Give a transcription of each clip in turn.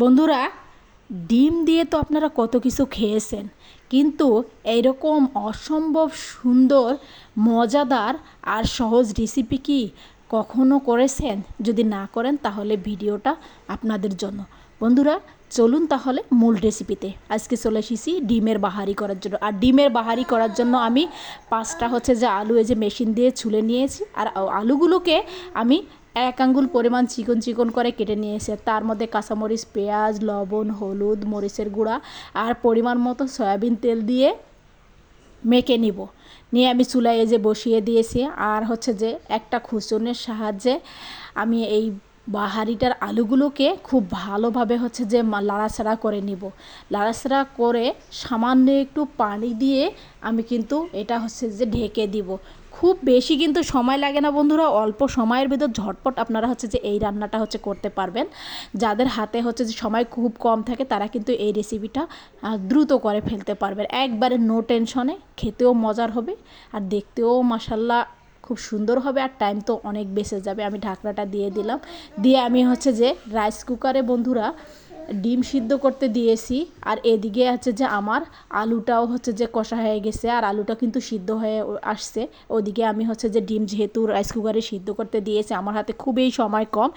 বন্ধুরা, ডিম দিয়ে তো আপনারা কত কিছু খেয়েছেন, কিন্তু এইরকম অসম্ভব সুন্দর, মজাদার আর সহজ রেসিপি কি কখনো করেছেন? যদি না করেন, তাহলে ভিডিওটা আপনাদের জন্য। বন্ধুরা, চলুন তাহলে মূল রেসিপিতে আজকে চলে এসেছি ডিমের বাহারি করার জন্য। আর ডিমের বাহারি করার জন্য আমি পাঁচটা হচ্ছে যে আলু এই যে মেশিন দিয়ে ছুলে নিয়েছি। আর আলুগুলোকে আমি এক আঙ্গুল পরিমাণ চিকন চিকন করে কেটে নিয়েছে। তার মধ্যে কাঁচামরিচ, পেঁয়াজ, লবণ, হলুদ, মরিচের গুঁড়া আর পরিমাণ মতো সয়াবিন তেল দিয়ে মেখে নিব। নিয়ে আমি চুলায় যে বসিয়ে দিয়েছি। আর হচ্ছে যে একটা খুচুনের সাহায্যে আমি এই বাহারিটার আলুগুলোকে খুব ভালোভাবে হচ্ছে যে লাড়াছাড়া করে নিব। লাড়াছাড়া করে সামান্য একটু পানি দিয়ে আমি কিন্তু এটা হচ্ছে যে ঢেকে দিব। খুব বেশি কিন্তু সময় লাগে না বন্ধুরা, অল্প সময়ের ভিতর ঝটপট আপনারা হচ্ছে যে এই রান্নাটা হচ্ছে করতে পারবেন। যাদের হাতে হচ্ছে যে সময় খুব কম থাকে তারা কিন্তু এই রেসিপিটা দ্রুত করে ফেলতে পারবেন। একবারে নো টেনশনে খেতেও মজার হবে আর দেখতেও মাসাল্লাহ খুব সুন্দর হবে আর টাইম তো অনেক বেঁচে যাবে। আমি ঢাকনাটা দিয়ে দিলাম। দিয়ে আমি হচ্ছে যে রাইস কুকারে বন্ধুরা ডিম সিদ্ধ করতে দিয়েছি। আর এদিকে হচ্ছে যে আমার আলুটাও হচ্ছে যে কষা হয়ে গেছে আর আলুটা কিন্তু সিদ্ধ হয়ে আসছে। ওদিকে আমি হচ্ছে যে ডিম যেহেতু রাইস কুকারে সিদ্ধ করতে দিয়েছি, আমার হাতে খুবই সময় কম।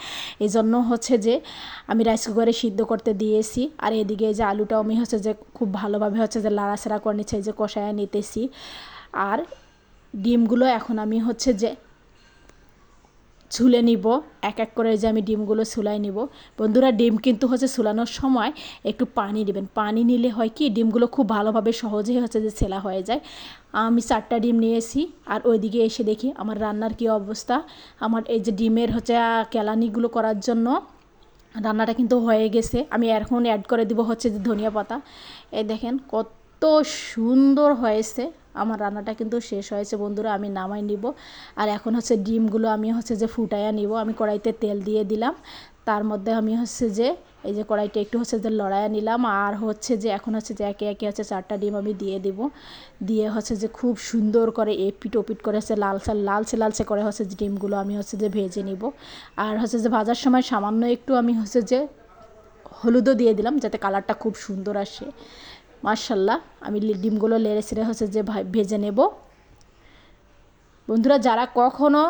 এই জন্য হচ্ছে যে আমি রাইস কুকারে সিদ্ধ করতে দিয়েছি। আর এদিকে যে আলুটাও আমি হচ্ছে যে খুব ভালোভাবে হচ্ছে যে লাড়াছাড়া করে নিচ্ছে যে কষায় নিতেছি। আর ডিমগুলো এখন আমি হচ্ছে যে ছুলে নিব, এক এক করে যে আমি ডিমগুলো ছুলাই নিব। বন্ধুরা, ডিম কিন্তু হচ্ছে ছুলানোর সময় একটু পানি নেবেন পানি নিলে হয় কি, ডিমগুলো খুব ভালোভাবে সহজেই হচ্ছে যে ছেলা হয়ে যায়। আমি চারটা ডিম নিয়েছি, আর ওইদিকে এসে দেখি আমার রান্নার কি অবস্থা। আমার এই যে ডিমের হচ্ছে কেলানিগুলো করার জন্য রান্নাটা কিন্তু হয়ে গেছে। আমি এখন অ্যাড করে দিব হচ্ছে যে ধনিয়া পাতা। এই দেখেন কত সুন্দর হয়েছে। আমার রান্নাটা কিন্তু শেষ হয়েছে বন্ধুরা, আমি নামাই নিব। আর এখন হচ্ছে ডিমগুলো আমি হচ্ছে যে ফুটাইয়া নিব। আমি কড়াইতে তেল দিয়ে দিলাম। তার মধ্যে আমি হচ্ছে যে, এই যে কড়াইটা একটু হচ্ছে যে লড়াইয়া নিলাম। আর হচ্ছে যে, এখন হচ্ছে যে একে একে হচ্ছে চারটা ডিম আমি দিয়ে দিব। দিয়ে হচ্ছে যে খুব সুন্দর করে এপিট ওপিট করে হচ্ছে লালসা লালচে লালচে করে হচ্ছে যে ডিমগুলো আমি হচ্ছে যে ভেজে নিব। আর হচ্ছে যে ভাজার সময় সামান্য একটু আমি হচ্ছে যে হলুদও দিয়ে দিলাম যাতে কালারটা খুব সুন্দর আসে। মার্শাল্লাহ আমি ডিমগুলো লেড়ে ছেড়ে হচ্ছে যে ভেজে নেব। বন্ধুরা, যারা কখনো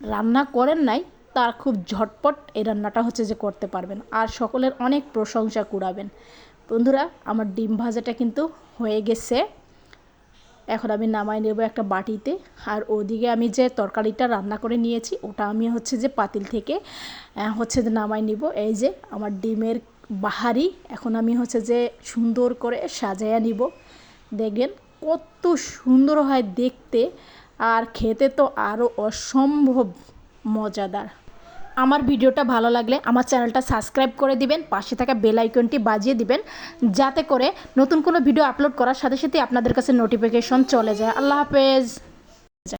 রান্না করেন নাই, তার খুব ঝটপট এই রান্নাটা হচ্ছে যে করতে পারবেন আর সকলের অনেক প্রশংসা কুড়াবেন। বন্ধুরা, আমার ডিম ভাজাটা কিন্তু হয়ে গেছে। এখন আমি নামাই নেব একটা বাটিতে আর ওদিকে আমি যে তরকারিটা রান্না করে নিয়েছি, ওটা আমি হচ্ছে যে পাতিল থেকে হচ্ছে যে নামাই নিব। এই যে আমার ডিমের বাহারি। এখন আমি হচ্ছে যে সুন্দর করে সাজাইয়া নিব। দেখবেন কত সুন্দর হয় দেখতে, আর খেতে তো আরও অসম্ভব মজাদার। আমার ভিডিওটা ভালো লাগলে আমার চ্যানেলটা সাবস্ক্রাইব করে দিবেন, পাশে থাকা বেল আইকনটি বাজিয়ে দিবেন, যাতে করে নতুন কোনো ভিডিও আপলোড করার সাথে সাথে আপনাদের কাছে নোটিফিকেশন চলে যায়। আল্লাহ হাফেজ।